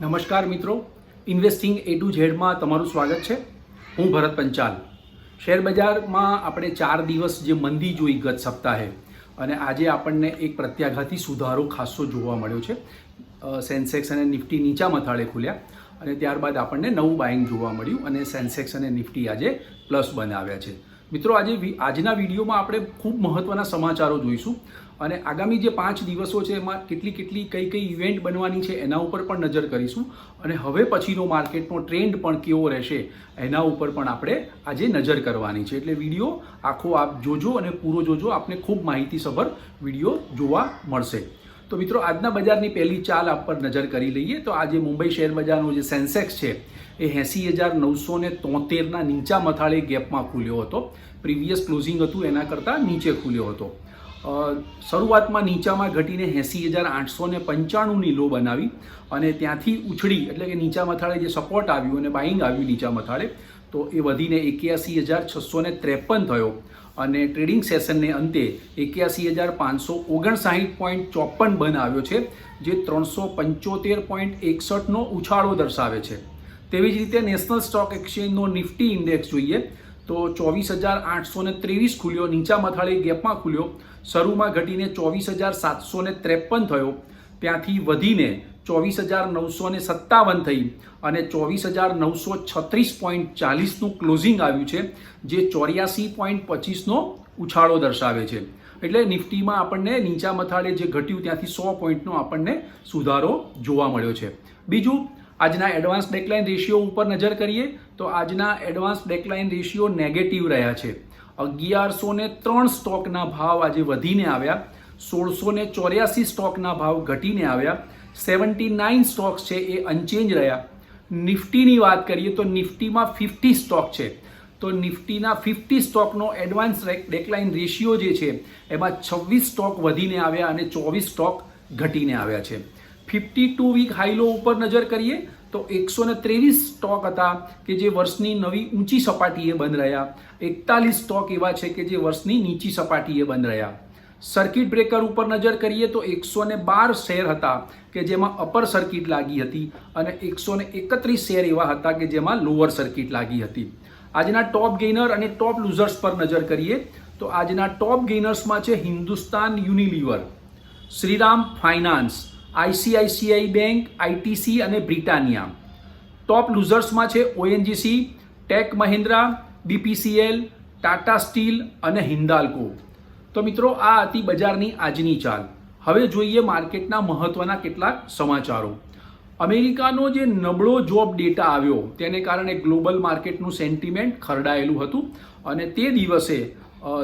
નમસ્કાર મિત્રો. ઇન્વેસ્ટિંગ એ ટુ ઝેડમાં તમારું સ્વાગત છે. હું ભરત પંચાલ. શેર બજારમાં આપણે ચાર દિવસ જે મંદી જોઈ ગત સપ્તાહે અને આજે આપણને એક પ્રત્યાઘાતી સુધારો ખાસો જોવા મળ્યો છે. સેન્સેક્સ અને નિફ્ટી નીચા મથાળે ખુલ્યા અને ત્યારબાદ આપણને નવું બાઇંગ જોવા મળ્યું અને સેન્સેક્સ અને નિફ્ટી આજે પ્લસ બનાવ્યા છે. મિત્રો, આજે આજના વિડીયોમાં આપણે ખૂબ મહત્ત્વના સમાચારો જોઈશું. અને આગામી જે પાંચ દિવસો છે એમાં કેટલી કેટલી કઈ કઈ ઇવેન્ટ બનવાની છે એના ઉપર પણ નજર કરીશું. અને હવે પછીનો માર્કેટનો ટ્રેન્ડ પણ કેવો રહેશે એના ઉપર પણ આપણે આજે નજર કરવાની છે. એટલે વીડિયો આખો આપ જોજો અને પૂરો જોજો. આપને ખૂબ માહિતીસભર વીડિયો જોવા મળશે. તો મિત્રો, આજના બજારની પહેલી ચાલ આપ પર નજર કરી લઈએ. તો આજે મુંબઈ શેર બજારનો જે સેન્સેક્સ છે એ એંસી હજાર નવસો ને તોતેરના નીચા મથાળે ગેપમાં ખુલ્યો હતો. પ્રીવિયસ ક્લોઝિંગ હતું એના કરતાં નીચે ખુલ્યો હતો. શરૂઆતમાં નીચામાં ઘટીને એંસી હજાર આઠસો ને પંચાણુંની લો બનાવી અને ત્યાંથી ઉછળી, એટલે કે નીચા મથાળે જે સપોર્ટ આવ્યું અને બાઇંગ આવ્યું નીચા મથાળે, તો એ વધીને એક્યાસી હજાર છસો ને ત્રેપન થયો. અને ટ્રેડિંગ સેશનને અંતે એક્યાસી હજાર પાંચસો ઓગણસાઠ પોઈન્ટ ચોપન બન આવ્યો છે, જે ત્રણસો પંચોતેર પોઈન્ટ એકસઠનો ઉછાળો દર્શાવે છે. તેવી જ રીતે નેશનલ સ્ટોક એક્સચેન્જનો નિફ્ટી ઇન્ડેક્સ જોઈએ, તો ચોવીસ હજાર આઠસો ને ત્રેવીસ ખુલ્યો, નીચા મથાળે ગેપમાં ખુલ્યો શરૂમાં ઘટીને ચોવીસ હજાર સાતસો ત્રેપન થયો. ત્યાંથી વધીને ચોવીસ હજાર નવસો સત્તાવન થઈ અને ચોવીસ હજાર નવસો છત્રીસ પોઈન્ટ ચાલીસનું ક્લોઝિંગ આવ્યું છે, જે ચોર્યાસી પોઈન્ટ પચીસનો ઉછાળો દર્શાવે છે. એટલે નિફ્ટીમાં આપણને નીચા મથાળે જે ઘટ્યું ત્યાંથી સો પોઈન્ટનો આપણને સુધારો જોવા મળ્યો છે. બીજું, આજના એડવાન્સ ડેકલાઇન રેશિયો ઉપર નજર કરીએ તો આજના એડવાન્સ ડેકલાઇન રેશિયો નેગેટિવ રહ્યા છે. અગિયારસો ને ત્રણ સ્ટોકના ભાવ આજે વધીને આવ્યા. સોળસો ને ચોર્યાસી સ્ટોકના ભાવ ઘટીને આવ્યા. સેવન્ટી નાઇન સ્ટોક્સ છે એ અનચેન્જ રહ્યા. નિફ્ટીની વાત કરીએ તો નિફ્ટીમાં ફિફ્ટી સ્ટોક છે. તો નિફ્ટીના ફિફ્ટી સ્ટોકનો એડવાન્સ ડેકલાઇન રેશિયો જે છે, એમાં છવ્વીસ સ્ટોક વધીને આવ્યા અને ચોવીસ સ્ટોક ઘટીને આવ્યા છે. ફિફ્ટી ટુ વીક હાઈલો ઉપર નજર કરીએ તો એકસો ને ત્રેવીસ સ્ટોક હતા કે જે વર્ષની નવી ઊંચી સપાટીએ બંધ રહ્યા. એકતાલીસ સ્ટોક એવા છે કે જે વર્ષની નીચી સપાટીએ બંધ રહ્યા. સર્કિટ બ્રેકર ઉપર નજર કરીએ તો એકસો ને બાર શેર હતા કે જેમાં અપર સર્કિટ લાગી હતી અને એકસો ને એકત્રીસ શેર એવા હતા કે જેમાં લોઅર સર્કિટ લાગી હતી. આજના ટોપ ગેઇનર અને ટોપ લૂઝર્સ પર નજર કરીએ તો આજના ટોપ ગેઇનર્સમાં છે Hindustan Unilever Shriram finance ICICI bank, ITC અને બ્રિટાનિયા. ટોપ લૂઝર્સમાં છે ONGC, tech Mahindra, BPCL, Tata steel અને હિન્દાલ્કો. તો મિત્રો, આ હતી બજારની આજની ચાલ. હવે જોઈએ માર્કેટના મહત્વના કેટલાક સમાચારો. અમેરિકાનો જે નબળો જોબ ડેટા આવ્યો, તેને કારણે ગ્લોબલ માર્કેટનું સેન્ટિમેન્ટ ખરડાયેલું હતું અને તે દિવસે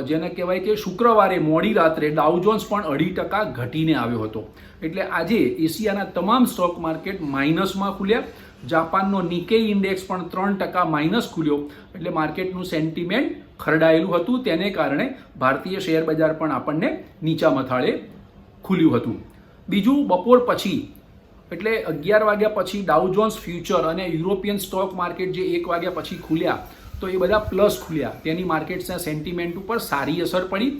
જેને કહેવાય કે શુક્રવારે મોડી રાત્રે ડાઉજોન્સ પણ અઢી ટકા ઘટીને આવ્યો હતો. એટલે આજે એશિયાના તમામ સ્ટોક માર્કેટ માઇનસમાં ખુલ્યા. જાપાનનો નિકે ઇન્ડેક્સ પણ ત્રણ ટકા માઇનસ ખુલ્યો. એટલે માર્કેટનું સેન્ટિમેન્ટ ખરડાયેલું હતું. તેને કારણે ભારતીય શેર બજાર પણ આપણને નીચા મથાળે ખુલ્યું હતું. બીજું, બપોર પછી, એટલે અગિયાર વાગ્યા પછી ડાઉજોન્સ ફ્યુચર અને યુરોપિયન સ્ટોક માર્કેટ જે એક વાગ્યા પછી ખુલ્યા તો એ બધા પ્લસ ખુલ્યા. તેની માર્કેટ્સના સેન્ટિમેન્ટ ઉપર સારી અસર પડી.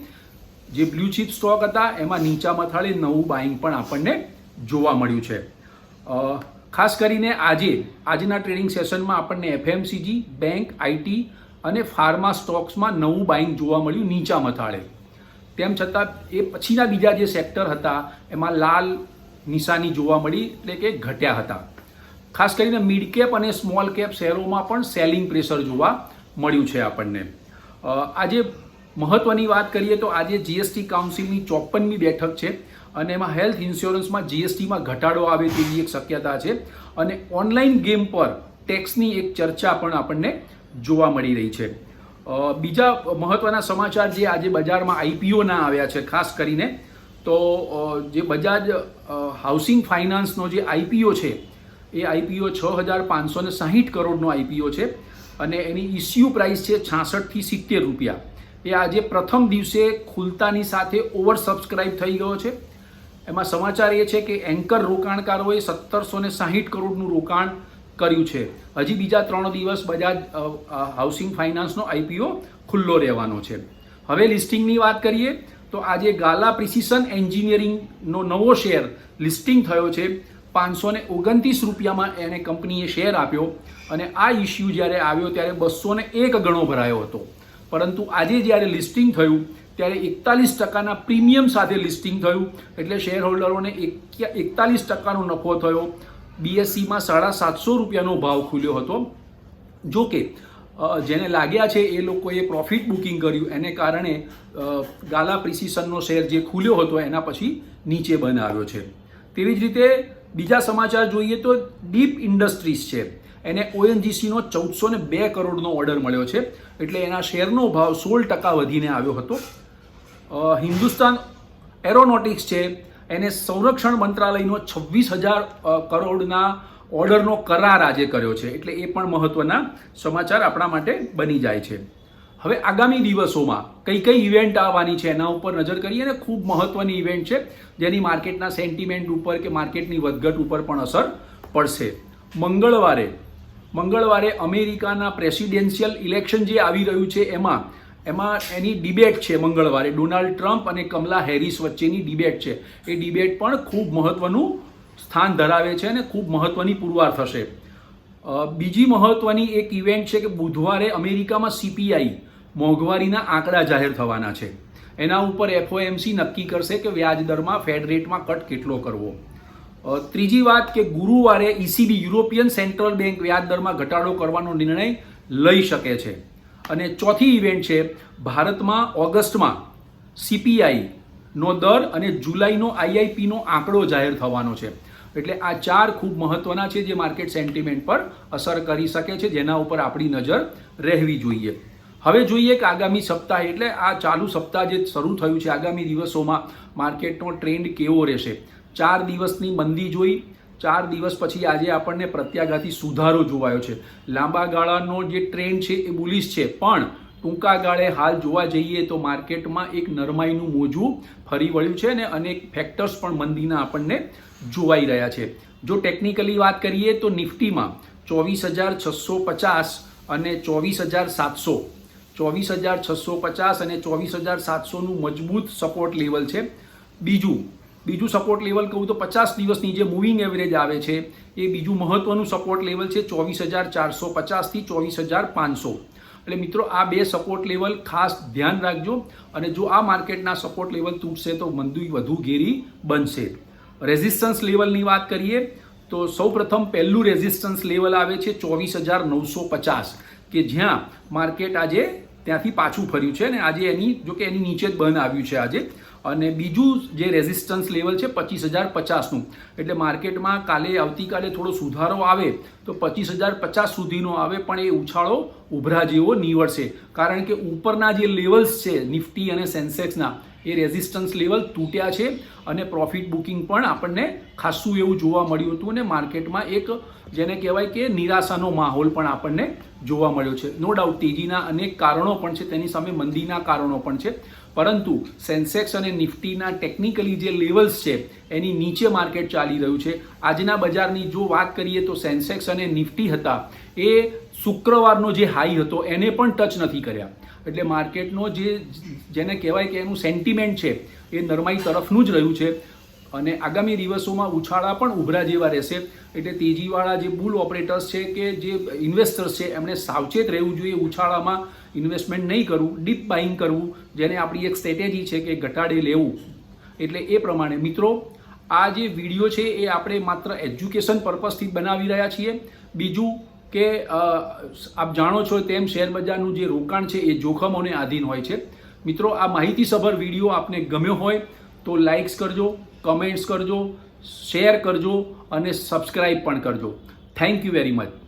જે બ્લુ ચીપ સ્ટોક હતા, એમાં નીચા મથાળે નવું બાઇંગ પણ આપણને જોવા મળ્યું છે. ખાસ કરીને આજે, આજના ટ્રેડિંગ સેશનમાં આપણને એફએમસીજી બેંક આઈટી અને ફાર્મા સ્ટોક્સમાં નવું બાઇંગ જોવા મળ્યું નીચા મથાળે. તેમ છતાં, એ પછીના બીજા જે સેક્ટર હતા, એમાં લાલ નિશાની જોવા મળી, એટલે કે ઘટ્યા હતા. ખાસ કરીને મિડ કેપ અને સ્મોલ કેપ શેરોમાં પણ સેલિંગ પ્રેશર જોવા મળ્યું છે આપણને. આજે મહત્વની વાત કરીએ તો આજે જીએસટી કાઉન્સિલની ચોપનમી બેઠક છે અને એમાં હેલ્થ ઇન્સ્યોરન્સમાં જીએસટીમાં ઘટાડો આવે તેવી એક શક્યતા છે અને ઓનલાઈન ગેમ પર ટેક્સની એક ચર્ચા પણ આપણને જોવા મળી રહી છે. બીજા મહત્વના સમાચાર જે આજે બજારમાં આઈપીઓના આવ્યા છે, ખાસ કરીને તો જે બજાજ હાઉસિંગ ફાઇનાન્સનો જે આઈપીઓ છે, એ આઈપીઓ છ હજાર પાંચસો ને સાહીઠ કરોડનો આઈપીઓ છે. અને એની ઇસ્યુ પ્રાઇસ છે છાસઠથી સિત્તેર રૂપિયા. એ આજે પ્રથમ દિવસે ખુલતાની સાથે ઓવર સબસ્ક્રાઇબ થઈ ગયો છે. એમાં સમાચાર એ છે કે એન્કર રોકાણકારોએ સત્તરસો ને સાહીઠ કરોડનું રોકાણ કર્યું છે. હજી બીજા ત્રણ દિવસ બજાજ હાઉસિંગ ફાઇનાન્સનો આઈપીઓ ખુલ્લો રહેવાનો છે. હવે લિસ્ટિંગની વાત કરીએ તો આજે ગાલા પ્રિસિશન એન્જિનિયરિંગનો નવો શેર લિસ્ટિંગ થયો છે. પાંચસો ને ઓગણત્રીસ રૂપિયામાં એને કંપનીએ શેર આપ્યો અને આ ઇસ્યુ જ્યારે આવ્યો ત્યારે બસો ને એક ગણો ભરાયો હતો. પરંતુ આજે જ્યારે લિસ્ટિંગ થયું, ત્યારે એકતાલીસ ટકાના પ્રીમિયમ સાથે લિસ્ટિંગ થયું, એટલે શેર હોલ્ડરોને એકતાલીસ ટકાનો નફો થયો. બીએસસીમાં સાડા સાતસો રૂપિયાનો ભાવ ખુલ્યો હતો. જો કે જેને લાગ્યા છે એ લોકોએ પ્રોફિટ બુકિંગ કર્યું. એને કારણે ગાલા પ્રિસિશનનો શેર જે ખુલ્યો હતો એના પછી નીચે બંધ આવ્યો છે. તેવી જ રીતે બીજા સમાચાર જોઈએ તો ડીપ ઇન્ડસ્ટ્રીઝ છે. એને ઓએનજીસીનો ચૌદસો ને બે કરોડનો ઓર્ડર મળ્યો છે. એટલે એના શેરનો ભાવ સોળ ટકા વધીને આવ્યો હતો. હિન્દુસ્તાન એરોનોટિક્સ છે. એને સંરક્ષણ મંત્રાલયનો છવ્વીસ હજાર કરોડના ઓર્ડરનો કરાર આજે કર્યો છે. એટલે એ પણ મહત્વના સમાચાર આપણા માટે બની જાય છે. હવે આગામી દિવસોમાં કઈ કઈ ઇવેન્ટ આવવાની છે એના ઉપર નજર કરીએ અને ખૂબ મહત્વની ઇવેન્ટ છે જેની માર્કેટના સેન્ટિમેન્ટ ઉપર કે માર્કેટની વધઘટ ઉપર પણ અસર પડશે. મંગળવારે મંગળવારે અમેરિકાના પ્રેસિડેન્શિયલ ઇલેક્શન જે આવી રહ્યું છે એમાં એમાં એની ડિબેટ છે મંગળવારે. ડોનાલ્ડ ટ્રમ્પ અને કમલા હેરિસ વચ્ચેની ડિબેટ છે. એ ડિબેટ પણ ખૂબ મહત્વનું સ્થાન ધરાવે છે અને ખૂબ મહત્વની પુરવાર થશે. બીજી મહત્વની એક ઇવેન્ટ છે કે બુધવારે અમેરિકામાં સીપીઆઈ મોંઘવારીના આંકડા જાહેર થવાના છે. એના ઉપર એફઓએમસી નક્કી કરશે કે વ્યાજ દરમાં ફેડ રેટમાં કટ કેટલો કરવો. ત્રીજી વાત કે ગુરુવારે ઈસીબી યુરોપિયન સેન્ટ્રલ બેંક વ્યાજ દરમાં ઘટાડો કરવાનો નિર્ણય લઈ શકે છે. અને ચોથી ઇવેન્ટ છે, ભારતમાં ઓગસ્ટમાં સીપીઆઈ નો દર અને જુલાઈનો આઈઆઈપીનો આંકડો જાહેર થવાનો છે. એટલે આ ચાર ખૂબ મહત્વના છે જે માર્કેટ સેન્ટિમેન્ટ પર અસર કરી શકે છે, જેના ઉપર આપણી નજર રહેવી જોઈએ. હવે જોઈએ કે આગામી સપ્તાહ એટલે આ ચાલુ સપ્તાહ જે શરૂ થયું છે, આગામી દિવસોમાં માર્કેટનો ટ્રેન્ડ કેવો રહેશે? ચાર દિવસની મંદી જોઈ, ચાર દિવસ પછી આજે આપણને પ્રત્યાઘાતી સુધારો જોવાયો છે. લાંબા ગાળાનો જે ટ્રેન્ડ છે એ બુલિશ છે, પણ ટૂંકા ગાળે હાલ જોવા જઈએ તો માર્કેટમાં એક નરમાઈનું મોજું ફરી વળ્યું છે અને અનેક ફેક્ટર્સ પણ મંદીના આપણને જોવાઈ રહ્યા છે. જો ટેકનિકલી વાત કરીએ તો નિફ્ટીમાં ચોવીસ હજાર છસો પચાસ અને ચોવીસ હજાર સાતસો ચોવીસ હજાર છસો પચાસ અને ચોવીસ હજાર સાતસોનું મજબૂત સપોર્ટ લેવલ છે. બીજું બીજું સપોર્ટ લેવલ કહું તો પચાસ દિવસની જે મૂવિંગ એવરેજ આવે છે, એ બીજું મહત્ત્વનું સપોર્ટ લેવલ છે ચોવીસ હજાર ચારસો પચાસથી ચોવીસ હજાર પાંચસો. એટલે મિત્રો, આ બે સપોર્ટ લેવલ ખાસ ધ્યાન રાખજો અને જો આ માર્કેટના સપોર્ટ લેવલ તૂટશે તો મંદી વધુ ઘેરી બનશે. રેઝિસ્ટન્સ લેવલની વાત કરીએ, તો સૌપ્રથમ પહેલું રેઝિસ્ટન્સ લેવલ આવે છે ચોવીસ હજાર નવસો પચાસ. કે જ્યાં માર્કેટ આજે ત્યાંથી પાછું ફર્યું છે અને આજે એની, જો કે એની નીચે જ બંધ આવ્યું છે આજે. અને બીજું જે રેઝિસ્ટન્સ લેવલ છે, પચીસ હજાર પચાસનું. એટલે માર્કેટમાં કાલે, આવતીકાલે થોડો સુધારો આવે તો પચીસ હજાર પચાસ સુધીનો આવે, પણ એ ઉછાળો ઉભરા જેવો નીવડશે. કારણ કે ઉપરના જે લેવલ્સ છે, નિફ્ટી અને સેન્સેક્સના એ રેઝિસ્ટન્સ લેવલ તૂટ્યા છે અને પ્રોફિટ બુકિંગ પણ આપણને ખાસું એવું જોવા મળ્યું હતું અને માર્કેટમાં એક જેને કહેવાય કે નિરાશાનો માહોલ પણ આપણને જોવા મળ્યો છે. નો ડાઉટ તેજીના અનેક કારણો પણ છે, તેની સામે મંદીના કારણો પણ છે. પરંતુ સેન્સેક્સ અને નિફ્ટીના ટેકનિકલી જે લેવલ્સ છે, એની નીચે માર્કેટ ચાલી રહ્યું છે. આજના બજારની જો વાત કરીએ તો સેન્સેક્સ અને નિફ્ટી હતા, એ શુક્રવારનો જે હાઈ હતો, એને પણ ટચ નથી કર્યા. એટલે માર્કેટનો જે, જેને કહેવાય કે એનું સેન્ટિમેન્ટ છે, એ નરમાઈ તરફનું જ રહ્યું છે. અને આગામી દિવસોમાં ઉછાળા પણ ઉભરા જેવા રહેશે. એટલે તેજીવાળા જે બુલ ઓપરેટર્સ છે કે જે ઇન્વેસ્ટર્સ છે એમણે સાવચેત રહેવું જોઈએ ઉછાળામાં ઇન્વેસ્ટમેન્ટ નહીં કરવું, ડીપ બાઇંગ કરવું, જેને આપણી એક સ્ટ્રેટેજી છે કે ઘટાડે લેવું. એટલે એ પ્રમાણે મિત્રો, આ જે વીડિયો છે એ આપણે માત્ર એજ્યુકેશન પર્પઝથી બનાવી રહ્યા છીએ. બીજું કે આપ જાણો છો તેમ શેર બજારનું જે રોકાણ છે એ જોખમોને આધીન હોય છે. મિત્રો, આ માહિતીસભર વીડિયો આપને ગમ્યો હોય તો લાઇક્સ કરજો કમેન્ટ્સ કરજો શેર કરજો અને સબસ્ક્રાઈબ પણ કરજો. Thank you very much